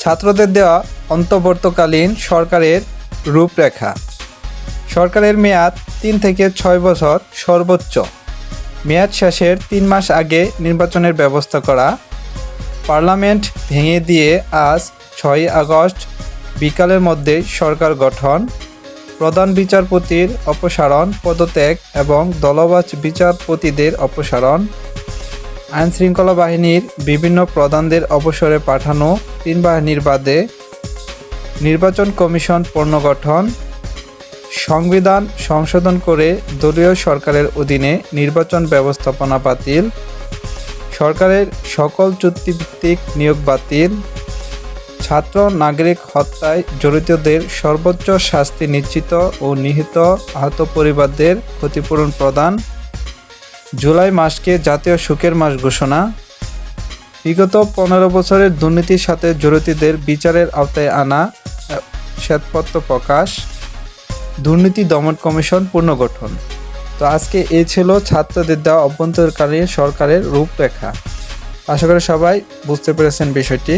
ছাত্রদের দেওয়া অন্তর্বর্তীকালীন সরকারের রূপরেখা। সরকারের মেয়াদ তিন থেকে ছয় বছর সর্বোচ্চ। মেয়াদ শেষের তিন মাস আগে নির্বাচনের ব্যবস্থা করা। পার্লামেন্ট ভেঙে দিয়ে আজ ছয় আগস্ট বিকালের মধ্যে সরকার গঠন। প্রধান বিচারপতির অপসারণ, পদত্যাগ এবং দলবাজ বিচারপতিদের অপসারণ। আইনশৃঙ্খলা বাহিনীর বিভিন্ন প্রধানদের অবসরে পাঠানো তিন বাহিনীর বাদে নির্বাচন কমিশন পুনর্গঠন সংবিধান সংশোধন করে দলীয় সরকারের অধীনে নির্বাচন ব্যবস্থাপনা বাতিল, সরকারের সকল চুক্তিভিত্তিক নিয়োগ বাতিল, ছাত্র নাগরিক হত্যায় জড়িতদের সর্বোচ্চ শাস্তি নিশ্চিত ও নিহিত আহত পরিবারদের ক্ষতিপূরণ প্রদান জুলাই মাসকে জাতীয় শোকের মাস ঘোষণা। বিগত পনেরো বছরের দুর্নীতির সাথে জড়িতদের বিচারের আওতায় আনা শ্বেতপত্র প্রকাশ, দুর্নীতি দমন কমিশন পুনর্গঠন। তো আজকে এই ছিল ছাত্রদের দেওয়া অভ্যন্তরকালীন সরকারের রূপরেখা। আশা করি সবাই বুঝতে পেরেছেন বিষয়টি।